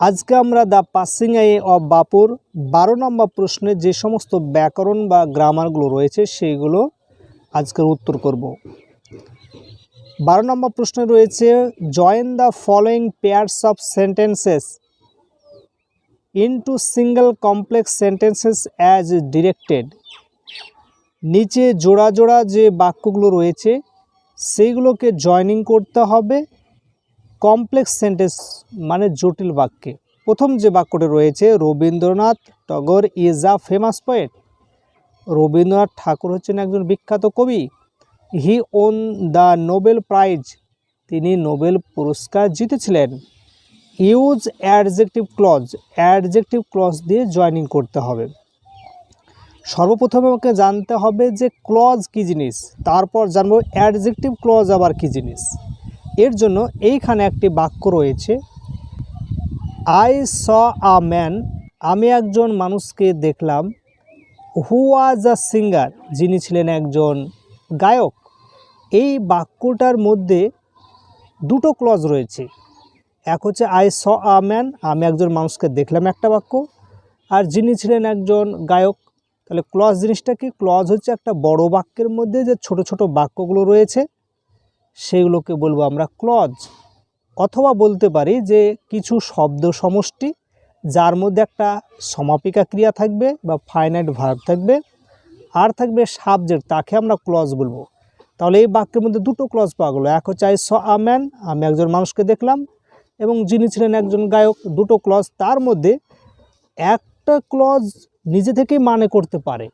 আজকে আমরা the passing I of বাপুর বারো নম্বর প্রশ্নে যে সমস্ত ব্যাকরণ বা গ্রামারগুলো রয়েছে সেইগুলো আজকের উত্তর করব। বারো নম্বর প্রশ্নে রয়েছে join the following pairs of sentences into single complex sentences as directed নিচে জোড়া জোড়া যে বাক্যগুলো রয়েছে, সেইগুলোকে জয়নিং করতে হবে। কমপ্লেক্স সেন্টেন্স মানে জটিল বাক্যে। প্রথম যে বাক্যটি রয়েছে, Rabindranath Tagore is a famous poet Rabindranath Thakur হচ্ছেন একজন বিখ্যাত কবি। He won the Nobel prize তিনি নোবেল পুরস্কার জিতেছিলেন। Use adjective clause adjective clause দিয়ে জয়নিং করতে হবে। সর্বপ্রথম আমাকে জানতে হবে যে ক্লজ কী জিনিস। তারপর জানব অ্যাডজেক্টিভ ক্লজ আবার কী জিনিস। এর জন্য এইখানে একটি বাক্য রয়েছে, আই স আ ম্যান, আমি একজন মানুষকে দেখলাম। হু ওয়াজ আ সিঙ্গার, যিনি ছিলেন একজন গায়ক। এই বাক্যটার মধ্যে দুটো ক্লজ রয়েছে। এক হচ্ছে, আই স আ ম্যান, আমি একজন মানুষকে দেখলাম একটা বাক্য। আর যিনি ছিলেন একজন গায়ক, তাহলে ক্লজ জিনিসটা কি? ক্লজ হচ্ছে একটা বড় বাক্যের মধ্যে যে ছোট ছোট বাক্যগুলো রয়েছে। সেগুলোকে বলব আমরা ক্লজ, অথবা বলতে পারি যে কিছু শব্দ সমষ্টি যার মধ্যে একটা সমাপিকা ক্রিয়া থাকবে বা ফাইনাইট ভার্ব থাকবে, আর থাকবে সাবজেক্ট তাকে আমরা ক্লজ বলব। তাহলে এই বাক্যের মধ্যে দুটো ক্লজ পাওয়া গেলো, এক হচ্ছে আই স আ ম্যান আমি একজন মানুষকে দেখলাম, এবং যিনি ছিলেন একজন গায়ক, দুটো ক্লজ তার মধ্যে একটা ক্লজ নিজে থেকেই মানে করতে পারে।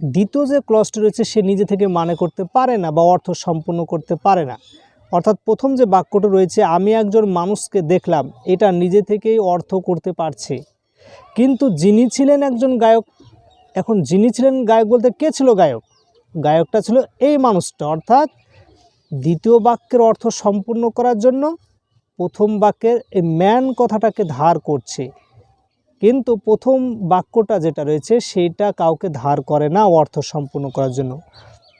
দ্বিতীয় যে ক্লজটি রয়েছে, সে নিজে থেকে মানে করতে পারে না বা অর্থ সম্পূর্ণ করতে পারে না। অর্থাৎ প্রথম যে বাক্যটা রয়েছে, আমি একজন মানুষকে দেখলাম, এটা নিজে থেকেই অর্থ করতে পারছে। কিন্তু যিনি ছিলেন একজন গায়ক, এখন যিনি ছিলেন গায়ক বলতে কে ছিল গায়ক? গায়কটা ছিল এই মানুষটা। অর্থাৎ দ্বিতীয় বাক্যের অর্থ সম্পূর্ণ করার জন্য প্রথম বাক্যের এই ম্যান কথাটাকে ধার করছে। কিন্তু প্রথম বাক্যটা যেটা রয়েছে সেইটা কাউকে ধার করে না অর্থ সম্পূর্ণ করার জন্য।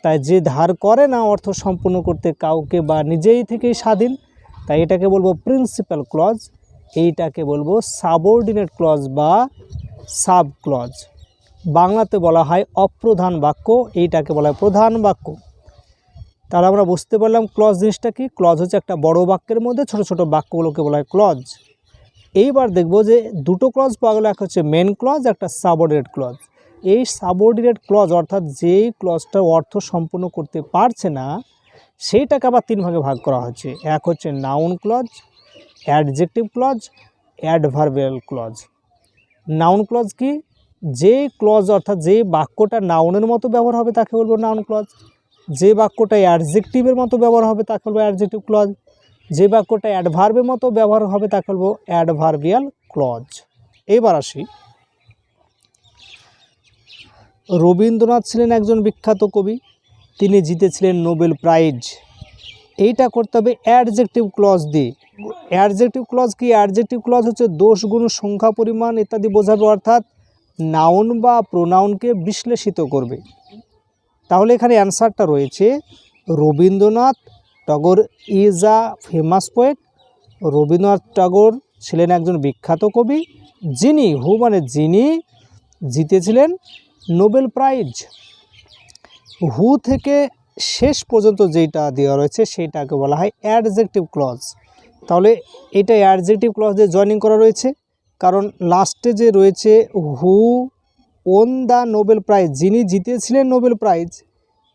তাই যে ধার করে না অর্থ সম্পূর্ণ করতে কাউকে বা নিজেই থেকেই স্বাধীন, তাই এটাকে বলব প্রিন্সিপাল ক্লজ এইটাকে বলব সাবঅর্ডিনেট ক্লজ বা সাব ক্লজ বাংলাতে বলা হয় অপ্রধান বাক্য, এইটাকে বলা হয় প্রধান বাক্য। তাহলে আমরা বুঝতে পারলাম ক্লজ জিনিসটা কি? ক্লজ হচ্ছে একটা বড় বাক্যের মধ্যে ছোট ছোট বাক্যগুলোকে বলা হয় ক্লজ এইবার দেখব যে দুটো ক্লজ পাওয়া গেলো, এক হচ্ছে মেন ক্লজ একটা সাবঅর্ডিনেট ক্লজ এই সাবঅর্ডিনেট ক্লজ অর্থাৎ যেই ক্লজটা অর্থ সম্পূর্ণ করতে পারছে না, সেইটাকে আবার তিন ভাগে ভাগ করা হচ্ছে। এক হচ্ছে noun clause adjective clause adverbial clause noun clause কি? যে ক্লজ অর্থাৎ যে বাক্যটা নাউনের মতো ব্যবহার হবে তাকে বলব নাউন ক্লজ যে বাক্যটা অ্যাডজেক্টিভের মতো ব্যবহার হবে তাকে বলব অ্যাডজেক্টিভ ক্লজ যে বাক্যটা অ্যাডভার্বের মতো ব্যবহার হবে তাকে বলব অ্যাডভার্বিয়াল ক্লজ এবার আসি। রবীন্দ্রনাথ ছিলেন একজন বিখ্যাত কবি। তিনি জিতেছিলেন নোবেল প্রাইজ। এইটা করতে হবে অ্যাডজেক্টিভ ক্লজ দিয়ে। অ্যাডজেক্টিভ ক্লজ কি? অ্যাডজেক্টিভ ক্লজ হচ্ছে দোষ, গুণ, সংখ্যা, পরিমাণ ইত্যাদি বোঝাবে, অর্থাৎ নাউন বা প্রোনাউনকে বিশ্লেষিত করবে। তাহলে এখানে অ্যান্সারটা রয়েছে Rabindranath Tagore is a famous poet Rabindranath Tagore ছিলেন একজন বিখ্যাত কবি, যিনি, হু মানে যিনি জিতেছিলেন নোবেল প্রাইজ। হু থেকে শেষ পর্যন্ত যেটা দেওয়া রয়েছে সেইটাকে বলা হয় অ্যাডজেক্টিভ ক্লজ তাহলে এটা অ্যাডজেক্টিভ ক্লজ দিয়ে জয়নিং করা রয়েছে, কারণ লাস্টে যে রয়েছে who, won the Nobel prize, যিনি জিতেছিলেন নোবেল প্রাইজ,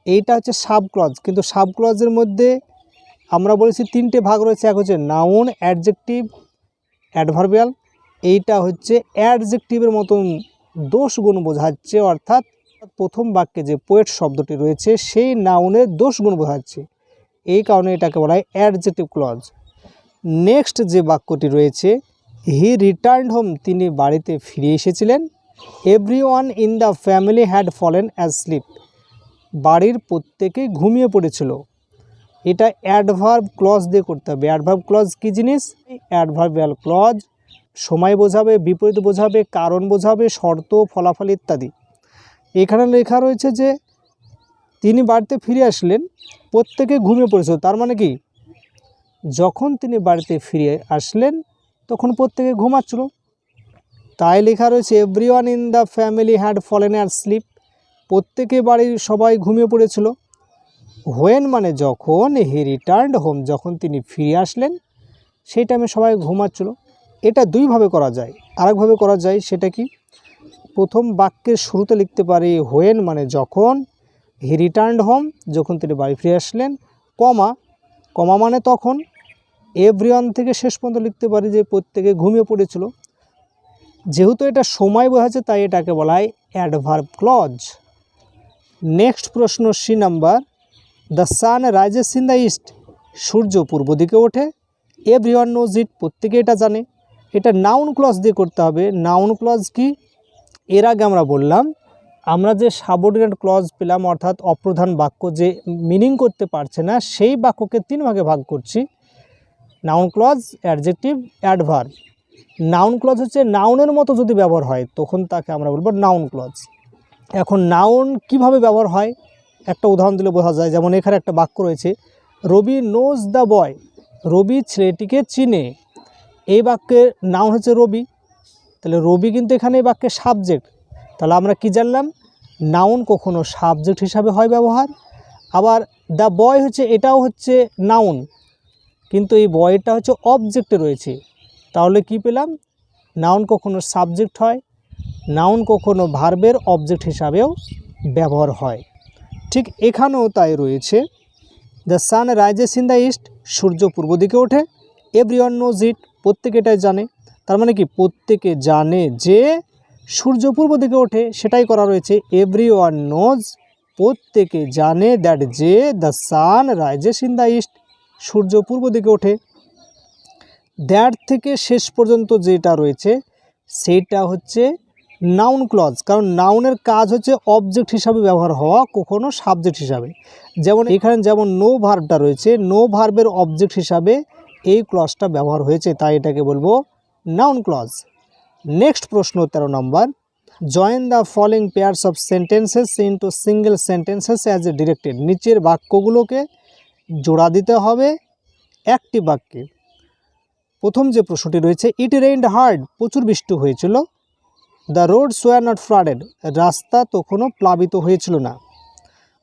এইটা হচ্ছে সাব ক্লজ কিন্তু সাব ক্লজের মধ্যে আমরা বলেছি তিনটে ভাগ রয়েছে, এক হচ্ছে নাউন অ্যাডজেক্টিভ অ্যাডভার্বিয়াল এইটা হচ্ছে অ্যাডজেক্টিভের মতন দোষ গুণ বোঝাচ্ছে, অর্থাৎ প্রথম বাক্যে যে পোয়েট শব্দটি রয়েছে, সেই নাউনের দোষ গুণ বোঝাচ্ছে। এই কারণে এটাকে বলা হয় অ্যাডজেক্টিভ ক্লজ নেক্সট যে বাক্যটি রয়েছে হি রিটার্ন হোম তিনি বাড়িতে ফিরে এসেছিলেন। Every one in the family had fallen as sleep বাড়ির প্রত্যেকেই ঘুমিয়ে পড়েছিল। এটা অ্যাডভার্ব ক্লজ দিয়ে করতে হবে। অ্যাডভার্ব ক্লজ কী জিনিস? অ্যাডভার্বিয়াল ক্লজ সময় বোঝাবে, বিপরীত বোঝাবে, কারণ বোঝাবে, শর্ত, ফলাফল ইত্যাদি। এখানে লেখা রয়েছে যে, তিনি বাড়িতে ফিরে আসলেন, প্রত্যেকে ঘুমিয়ে পড়েছিল। তার মানে কি? যখন তিনি বাড়িতে ফিরে আসলেন, তখন প্রত্যেকে ঘুমাচ্ছিল। তাই লেখা রয়েছে every in the family had fallen at sleep প্রত্যেকে বাড়ির সবাই ঘুমিয়ে পড়েছিল। হোয়েন মানে যখন হি রিটার্নড হোম যখন তিনি ফিরে আসলেন, সেই টাইমে সবাই ঘুমাচ্ছিল। এটা দুইভাবে করা যায়। আরেকভাবে করা যায় সেটা কি? প্রথম বাক্যের শুরুতে লিখতে পারি হোয়েন মানে যখন হি রিটার্নড হোম যখন তিনি বাড়ি ফিরে আসলেন, কমা কমা মানে তখন। এভরিওয়ান থেকে শেষ পর্যন্ত লিখতে পারি যে প্রত্যেকে ঘুমিয়ে পড়েছিল। যেহেতু এটা সময় বোঝাচ্ছে, তাই এটাকে বলা হয় অ্যাডভার্ব ক্লজ নেক্সট প্রশ্ন C number. The sun rises in the east. সূর্য পূর্ব দিকে ওঠে। এভরিওয়ান নোজ ইট, প্রত্যেকে এটা জানে। এটা নাউন ক্লজ দিয়ে করতে হবে। নাউন ক্লজ কি? এর আগে আমরা বললাম, আমরা যে সাবঅর্ডিনেট ক্লজ পেলাম, অর্থাৎ অপ্রধান বাক্য যে মিনিং করতে পারছে না, সেই বাক্যকে তিন ভাগে ভাগ করছি। Noun clause, adjective adverb noun clause হচ্ছে নাউনের মতো যদি ব্যবহার হয়, তখন তাকে আমরা বলব নাউন ক্লজ। এখন নাউন কীভাবে ব্যবহার হয়? একটা উদাহরণ দিলে বোঝা যায়, যেমন এখানে একটা বাক্য রয়েছে, রবি নোজ দ্য বয় রবি ছেলেটিকে চিনে। এই বাক্যের নাম হচ্ছে রবি। তাহলে রবি কিন্তু এখানে এই বাক্যের সাবজেক্ট তাহলে আমরা কি জানলাম? নাউন কখনো সাবজেক্ট হিসাবে হয় ব্যবহার। আবার দ্য বয় হচ্ছে, এটাও হচ্ছে নাউন কিন্তু এই বয়টা হচ্ছে অবজেক্টে রয়েছে। তাহলে কি পেলাম? নাউন কখনো সাবজেক্ট হয় নাউন কখনো ভার্বের অবজেক্ট হিসাবেও ব্যবহার হয়। ঠিক এখানেও তাই রয়েছে। The sun rises in the east সূর্য পূর্ব দিকে ওঠে। এভরি ওয়ান নোজ ইট প্রত্যেকে এটাই জানে। তার মানে কি? প্রত্যেকে জানে যে সূর্য পূর্ব দিকে ওঠে, সেটাই করা রয়েছে। এভরি ওয়ান নোজ প্রত্যেকে জানে দ্যাট যে the sun rises in the east সূর্য পূর্ব দিকে ওঠে। দ্যাট থেকে শেষ পর্যন্ত যেটা রয়েছে সেইটা হচ্ছে নাউন ক্লজ কারণ নাউনের কাজ হচ্ছে অবজেক্ট হিসাবে ব্যবহার হওয়া, কখনো সাবজেক্ট হিসাবে। যেমন এখানে যেমন নো ভার্বটা রয়েছে নো ভার্বের অবজেক্ট হিসাবে এই ক্লজটা ব্যবহার হয়েছে, তাই এটাকে বলব নাউন ক্লজ নেক্সট প্রশ্ন, তেরো নম্বর join the following pairs of sentences into single sentences as a directed নিচের বাক্যগুলোকে জোড়া দিতে হবে একটি বাক্যে। প্রথম যে প্রশ্নটি রয়েছে ইট রেইনড হার্ড প্রচুর বৃষ্টি হয়েছিল। The roads were not flooded রাস্তা তখনও প্লাবিত হয়েছিল না।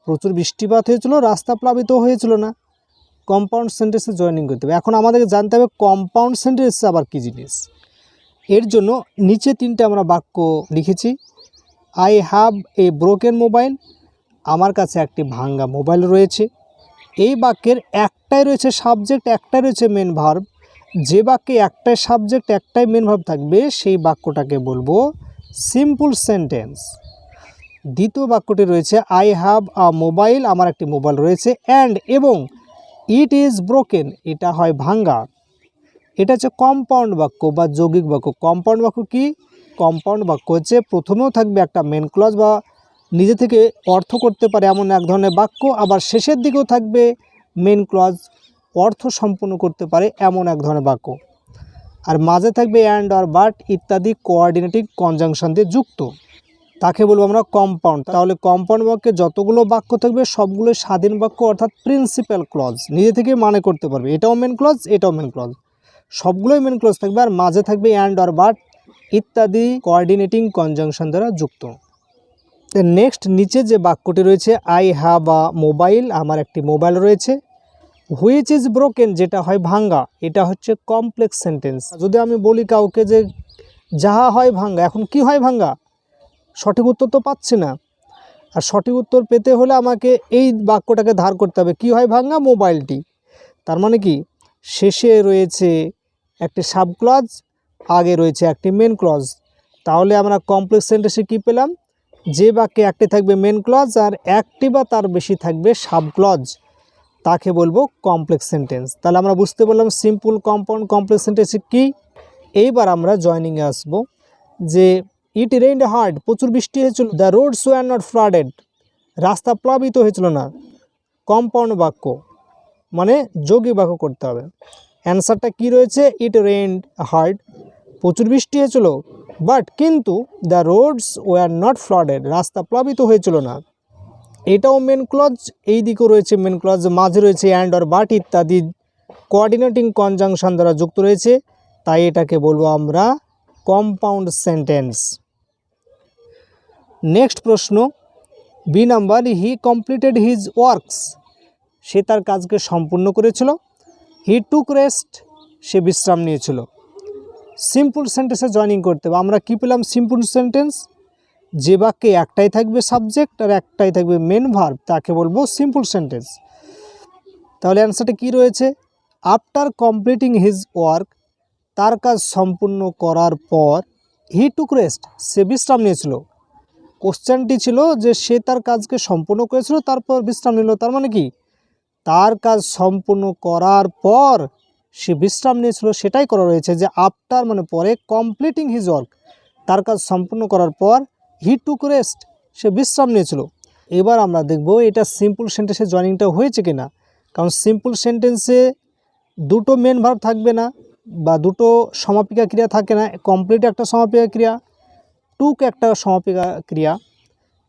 প্রচুর বৃষ্টিপাত হয়েছিল, রাস্তা প্লাবিত হয়েছিল না। কম্পাউন্ড সেন্টেন্সে জয়েনিং করতে হবে। এখন আমাদেরকে জানতে হবে কম্পাউন্ড সেন্টেন্স আবার কী জিনিস। এর জন্য নিচে তিনটে আমরা বাক্য লিখেছি। I have a broken mobile আমার কাছে একটি ভাঙ্গা মোবাইল রয়েছে। এই বাক্যের একটাই রয়েছে সাবজেক্ট একটাই রয়েছে মেন ভার্ব যে বাক্যে একটাই সাবজেক্ট একটাই মেন ভার্ব থাকবে, সেই বাক্যটাকে বলব সিম্পল সেন্টেন্স দ্বিতীয় বাক্যটি রয়েছে আই হ্যাভ আ মোবাইল আমার একটি মোবাইল রয়েছে অ্যান্ড এবং ইট ইজ ব্রোকেন এটা হয় ভাঙ্গা। এটা হচ্ছে কম্পাউন্ড বাক্য বা যৌগিক বাক্য। কম্পাউন্ড বাক্য কি? কম্পাউন্ড বাক্য হচ্ছে প্রথমেও থাকবে একটা মেন ক্লজ বা নিজে থেকে অর্থ করতে পারে এমন এক ধরনের বাক্য, আবার শেষের দিকেও থাকবে মেন ক্লজ অর্থ সম্পূর্ণ করতে পারে এমন এক ধরনের বাক্য। আর মাঝে থাকবে অ্যান্ড আর বাট ইত্যাদি কোঅর্ডিনেটিং কনজাংশন দিয়ে যুক্ত। তাকে বলব আমরা কম্পাউন্ড তাহলে কম্পাউন্ড বাক্যে যতগুলো বাক্য থাকবে সবগুলো স্বাধীন বাক্য অর্থাৎ প্রিন্সিপাল ক্লজ নিজে থেকে মানে করতে পারবে। এটাও মেন ক্লজ এটাও মেন ক্লজ সবগুলোই মেন ক্লজ থাকবে আর মাঝে থাকবে অ্যান্ড আর বাট ইত্যাদি কোঅর্ডিনেটিং কনজাংশন দ্বারা যুক্ত। নেক্সট নিচে যে বাক্যটি রয়েছে আই হ্যাভ আ মোবাইল আমার একটি মোবাইল রয়েছে। হুইচ ইজ ব্রোকেন যেটা হয় ভাঙ্গা, এটা হচ্ছে কমপ্লেক্স সেন্টেন্স যদি আমি বলি কাউকে যে যাহা হয় ভাঙ্গা, এখন কি হয় ভাঙ্গা? সঠিক উত্তর তো পাচ্ছি না। আর সঠিক উত্তর পেতে হলে আমাকে এই বাক্যটাকে ধার করতে হবে। কি হয় ভাঙ্গা? মোবাইলটি তার মানে কি? শেষে রয়েছে একটি সাব ক্লজ আগে রয়েছে একটি মেন ক্লজ তাহলে আমরা কমপ্লেক্স সেন্টেন্সে কী পেলাম? যে বাক্যে একটি থাকবে মেন ক্লজ আর একটি বা তার বেশি থাকবে সাব ক্লজ তাকে বলব কমপ্লেক্স সেন্টেন্স তাহলে আমরা বুঝতে পারলাম সিম্পল কম্পাউন্ড কমপ্লেক্স সেন্টেন্স কি? এইবার আমরা জয়নিংয়ে আসব যে ইট রেইনড হার্ড প্রচুর বৃষ্টি হয়েছিল the roads were not flooded রাস্তা প্লাবিত হয়েছিল না। কম্পাউন্ড বাক্য মানে যোগী বাক্য করতে হবে। অ্যান্সারটা কি রয়েছে? ইট রেইনড হার্ড প্রচুর বৃষ্টি হয়েছিল বাট কিন্তু the roads were not flooded রাস্তা প্লাবিত হয়েছিল না। এটাও মেন ক্লজ এই দিকেও রয়েছে মেন ক্লজ মাঝে রয়েছে অ্যান্ড অর বাট ইত্যাদি কোঅর্ডিনেটিং কনজাংশন দ্বারা যুক্ত রয়েছে। তাই এটাকে বলব আমরা কম্পাউন্ড সেন্টেন্স নেক্সট প্রশ্ন B number he completed his works সে তার কাজকে সম্পূর্ণ করেছিল। হি টুক রেস্ট সে বিশ্রাম নিয়েছিল। সিম্পল সেন্টেন্সে জয়নিং করতে হবে। আমরা কী পেলাম? সিম্পল সেন্টেন্স যে বাক্যে একটাই থাকবে সাবজেক্ট আর একটাই থাকবে মেন ভার্ব তাকে বলব সিম্পল সেন্টেন্স তাহলে অ্যান্সারটা কী রয়েছে? আফটার কমপ্লিটিং হিজ ওয়ার্ক তার কাজ সম্পূর্ণ করার পর হি টুক রেস্ট সে বিশ্রাম নিয়েছিল। কোশ্চেনটি ছিল যে সে তার কাজকে সম্পূর্ণ করেছিল, তারপর বিশ্রাম নিল, তার মানে কি? তার কাজ সম্পূর্ণ করার পর সে বিশ্রাম নিয়েছিল, সেটাই করা রয়েছে যে আফটার মানে পরে কমপ্লিটিং হিজ ওয়ার্ক তার কাজ সম্পূর্ণ করার পর হি টুক রেস্ট সে বিশ্রাম নিয়েছিল। এবার আমরা দেখব এটা সিম্পল সেন্টেন্সে জয়নিংটা হয়েছে কি না কারণ সিম্পল সেন্টেন্সে দুটো মেন ভার্ব থাকবে না বা দুটো সমাপিকা ক্রিয়া থাকে না। কমপ্লিট একটা সমাপিকা ক্রিয়া টুক একটা সমাপিকা ক্রিয়া।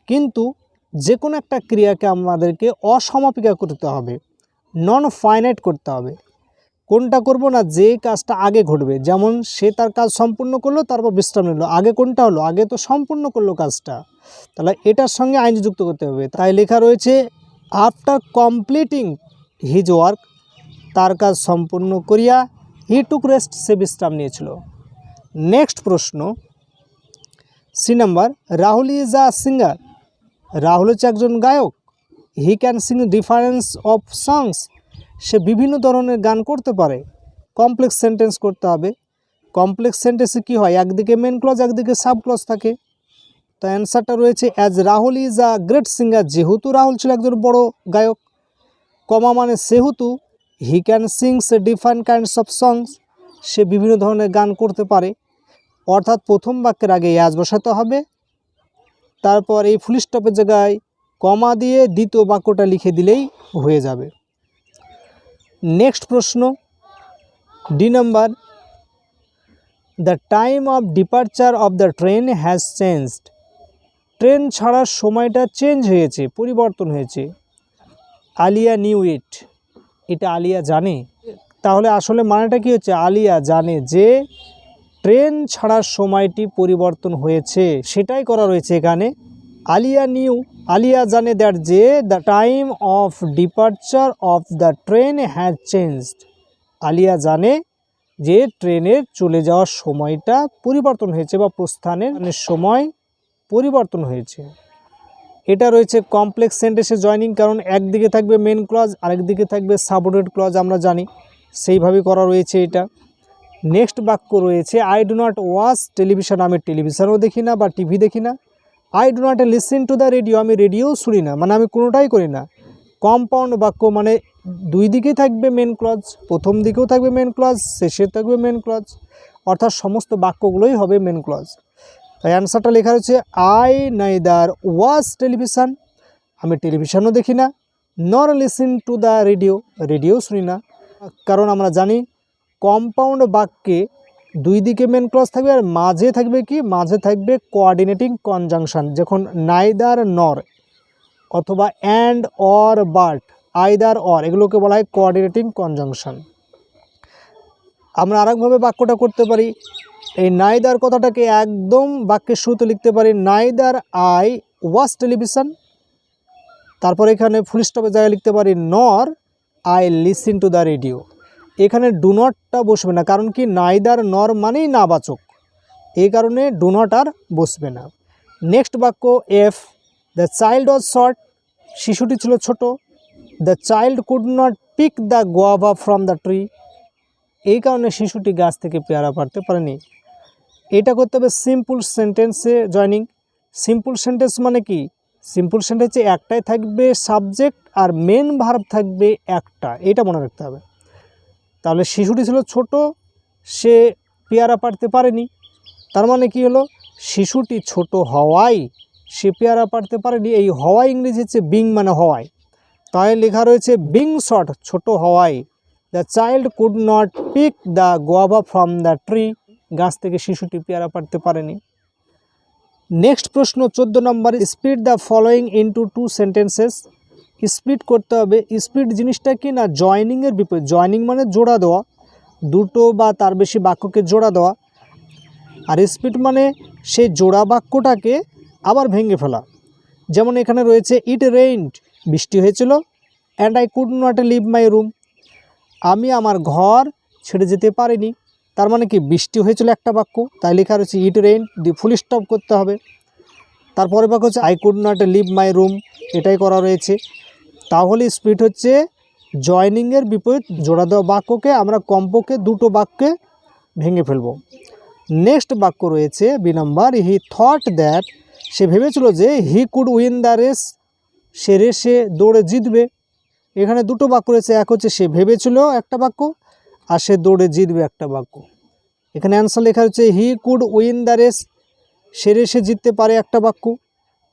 কিন্তু যে কোনো একটা ক্রিয়াকে আমাদেরকে অসমাপিকা করতে হবে নন ফাইনাইট করতে হবে। কোনটা করব না, যে কাজটা আগে ঘটবে। যেমন সে তার কাজ সম্পূর্ণ করল, তারপর বিশ্রাম নিল। আগে কোনটা হলো? আগে তো সম্পূর্ণ করল কাজটা। তাহলে এটার সঙ্গে আইন যুক্ত করতে হবে। তাই লেখা রয়েছে আফটার কমপ্লিটিং হিজ ওয়ার্ক তার কাজ সম্পূর্ণ করিয়া হি টুক রেস্ট সে বিশ্রাম নিয়েছিল। নেক্সট প্রশ্ন C number Rahul is a singer Rahul হচ্ছে একজন গায়ক। He can sing difference of songs সে বিভিন্ন ধরনের গান করতে পারে। কমপ্লেক্স সেন্টেন্স করতে হবে। কমপ্লেক্স সেন্টেন্সে কী হয়? একদিকে মেন ক্লজ একদিকে সাব ক্লজ থাকে। তো অ্যান্সারটা রয়েছে as Rahul is a great singer যেহেতু রাহুল ছিল একজন বড় গায়ক, কমা মানে সেহেতু he can sings different kinds of songs সে বিভিন্ন ধরনের গান করতে পারে। অর্থাৎ প্রথম বাক্যের আগে অ্যাজ বসাতে হবে, তারপর এই ফুল স্টপের জায়গায় কমা দিয়ে দ্বিতীয় বাক্যটা লিখে দিলেই হয়ে যাবে। নেক্সট প্রশ্ন, D number, the time of departure of the train has changed. Train ছাড়ার সময়টা চেঞ্জ হয়েছে, পরিবর্তন হয়েছে। আলিয়া নিউ ইট, এটা আলিয়া জানে। তাহলে আসলে মানেটা কি হচ্ছে? আলিয়া জানে যে ট্রেন ছাড়ার সময়টি পরিবর্তন হয়েছে, সেটাই করা রয়েছে এখানে। আলিয়া নিউ, আলিয়া জানে দ্যাট যে the time of departure of the train has changed Alia জানে যে ট্রেনের চলে যাওয়ার সময়টা পরিবর্তন হয়েছে বা প্রস্থানের সময় পরিবর্তন হয়েছে। এটা রয়েছে কমপ্লেক্স সেন্টেন্সে জয়নিং কারণ একদিকে থাকবে মেন ক্লজ আরেকদিকে থাকবে সাবঅর্ডিনেট ক্লজ আমরা জানি। সেইভাবে করা রয়েছে এটা। নেক্সট বাক্য রয়েছে I do not watch television আমি টেলিভিশনও দেখি না বা টিভি দেখি না। I do not listen to the radio আমি রেডিও শুনি না মানে আমি কোনোটাই করি না। কম্পাউন্ড বাক্য মানে দুই দিকেই থাকবে মেন ক্লজ প্রথম দিকেও থাকবে মেন ক্লজ শেষে থাকবে মেন ক্লজ অর্থাৎ সমস্ত বাক্যগুলোই হবে মেন ক্লজ তাই অ্যান্সারটা লেখা রয়েছে আই নাইদার ওয়াচ টেলিভিশন আমি টেলিভিশনও দেখি না nor listen to the radio radio শুনি না। কারণ আমরা জানি কম্পাউন্ড বাক্যে দুই দিকে মেন ক্লজ থাকবে আর মাঝে থাকবে কি? মাঝে থাকবে কোঅর্ডিনেটিং কনজাংশন যখন নাইদার নর অথবা and or but either or এগুলোকে বলা হয় কোঅর্ডিনেটিং কনজাংশন আমরা আরেকভাবে বাক্যটা করতে পারি। এই নাইদার কথাটাকে একদম বাক্যের শুরুতে লিখতে পারি। নাইদার আই ওয়াচ টেলিভিশন তারপর এখানে ফুল স্টপের জায়গায় লিখতে পারি nor I listen to the radio এখানে ডু নটটা বসবে না, কারণ কি নাইদার নর মানেই নাবাচক এই কারণে ডু নট আর বসবে না। নেক্সট বাক্য F the child was short শিশুটি ছিল ছোট। The child could not pick the guava from the tree এই কারণে শিশুটি গাছ থেকে পেয়ারা পারতে পারেনি। এটা করতে হবে সিম্পল সেন্টেন্সে জয়নিং সিম্পল সেন্টেন্স মানে কি? সিম্পল সেন্টেন্সে একটাই থাকবে সাবজেক্ট আর মেন ভার্ব থাকবে একটা। এটা মনে রাখতে হবে। তাহলে শিশুটি ছিল ছোট, সে পেয়ারা পাড়তে পারেনি। তার মানে কি হলো? শিশুটি ছোট হওয়ায় সে পেয়ারা পাড়তে পারেনি। এই হওয়াই ইংরেজি হচ্ছে বিং মানে হওয়ায়। তাই লেখা রয়েছে বিং শট ছোট হওয়ায় the child could not pick the guava from the tree গাছ থেকে শিশুটি পেয়ারা পাড়তে পারেনি। নেক্সট প্রশ্ন, চোদ্দ নম্বর split the following into two sentences split করতে হবে? স্পিড জিনিসটা কি না? জয়নিংয়ের বিপরীত। জয়নিং মানে জোড়া দেওয়া। দুটো বা তার বেশি বাক্যকে জোড়া দেওয়া। আর স্পিড মানে সেই জোড়া বাক্যটাকে আবার ভেঙে ফেলা। যেমন এখানে রয়েছে ইট রেইনড বৃষ্টি হয়েছিল। And I could not leave my room আমি আমার ঘর ছেড়ে যেতে পারিনি। তার মানে কি? বৃষ্টি হয়েছিল একটা বাক্য। তাই লেখা রয়েছে ইট রেইন দি ফুল স্টপ করতে হবে। তারপরে বাক্য হচ্ছে I could not leave my room এটাই করা রয়েছে। তাহলে স্পিড হচ্ছে জয়নিংয়ের বিপরীত জোড়া দেওয়া বাক্যকে আমরা কমপক্ষে দুটো বাক্যে ভেঙে ফেলব। নেক্সট বাক্য রয়েছে B number he thought that সে ভেবেছিল যে he could win the race সে রেসে দৌড়ে জিতবে। এখানে দুটো বাক্য রয়েছে, এক হচ্ছে সে ভেবেছিল একটা বাক্য, আর সে দৌড়ে জিতবে একটা বাক্য। এখানে অ্যান্সার লেখা হচ্ছে he could win the race সে রেসে জিততে পারে একটা বাক্য।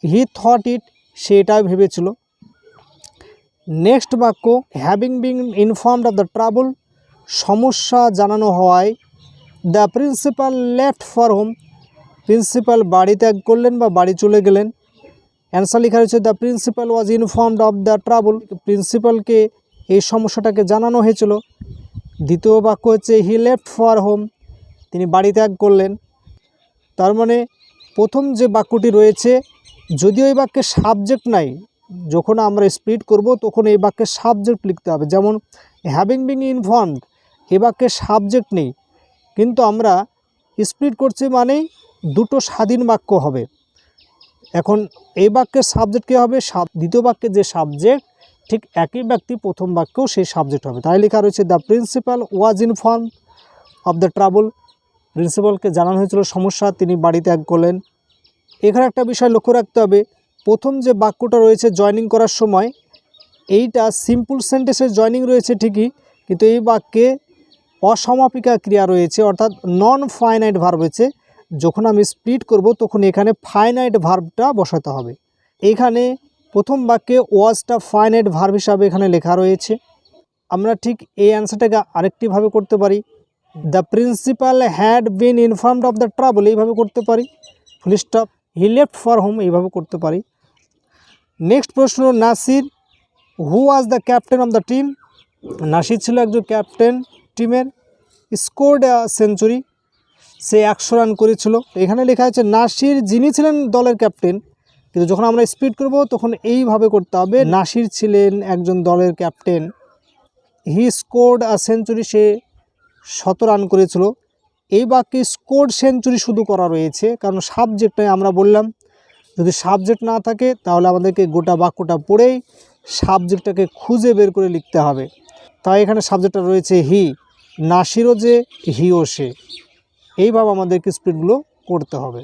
হি থট ইট সে এটা ভেবেছিল। নেক্সট বাক্য having being informed of the trouble সমস্যা জানানো হওয়ায় the principal left for home principal বাড়ি ত্যাগ করলেন বা বাড়ি চলে গেলেন। অ্যান্সার লেখা রয়েছে the principal was informed of the trouble প্রিন্সিপালকে এই সমস্যাটাকে জানানো হয়েছিল। দ্বিতীয় বাক্য হচ্ছে হি লেফট ফর হোম তিনি বাড়ি ত্যাগ করলেন। তার মানে প্রথম যে বাক্যটি রয়েছে, যদিও এই বাক্যে সাবজেক্ট নাই যখন আমরা স্পিড করব, তখন এই বাক্যে সাবজেক্ট লিখতে হবে। যেমন হ্যাভিং বিং ইনফর্মড এ বাক্যে সাবজেক্ট নেই। কিন্তু আমরা স্পিড করছি মানেই দুটো স্বাধীন বাক্য হবে। এখন এই বাক্যের সাবজেক্ট কী হবে? দ্বিতীয় বাক্যের যে সাবজেক্ট ঠিক একই ব্যক্তি প্রথম বাক্যেও সেই সাবজেক্ট হবে। তাই লেখা রয়েছে the principal was inform of the trouble প্রিন্সিপালকে জানানো হয়েছিল, সমস্যা। তিনি বাড়ি ত্যাগ করলেন। এখানে একটা বিষয় লক্ষ্য রাখতে হবে। প্রথম যে বাক্যটা রয়েছে জয়নিং করার সময়, এইটা সিম্পল সেন্টেন্সের জয়নিং রয়েছে ঠিকই, কিন্তু এই বাক্যে অসমাপিকা ক্রিয়া রয়েছে, অর্থাৎ নন ফাইনাইট ভার্ব রয়েছে যখন আমি স্প্লিট করব, তখন এখানে ফাইনাইট ভার্বটা বসাতে হবে। এখানে প্রথম বাক্যে ওয়াজটা ফাইনাইট ভার্ব হিসাবে এখানে লেখা রয়েছে। আমরা ঠিক এই অ্যান্সারটাকে আরেকটিভাবে করতে পারি। The principal had been informed of the trouble এইভাবে করতে পারি। Full stop he left for home এইভাবে করতে পারি। নেক্সট প্রশ্ন, Nasir who was the captain of the team Nasir ছিল একজন ক্যাপ্টেন টিমের স্কোর্ড সেঞ্চুরি সে একশো রান করেছিল। এখানে লেখা আছে, নাসির যিনি ছিলেন দলের ক্যাপ্টেন কিন্তু যখন আমরা স্পিড করব, তখন এইভাবে করতে হবে, নাসির ছিলেন একজন দলের captain he scored a century সে শত রান করেছিল। এই বাক্যে স্কোর সেঞ্চুরি শুধু করা রয়েছে, কারণ সাবজেক্টটাই আমরা বললাম। যদি সাবজেক্ট না থাকে, তাহলে আমাদেরকে গোটা বাক্যটা পড়েই সাবজেক্টটাকে খুঁজে বের করে লিখতে হবে। তাই এখানে সাবজেক্টটা রয়েছে হি নাসিরও যে হিও সে। এইভাবে আমাদেরকে স্পিডগুলো করতে হবে।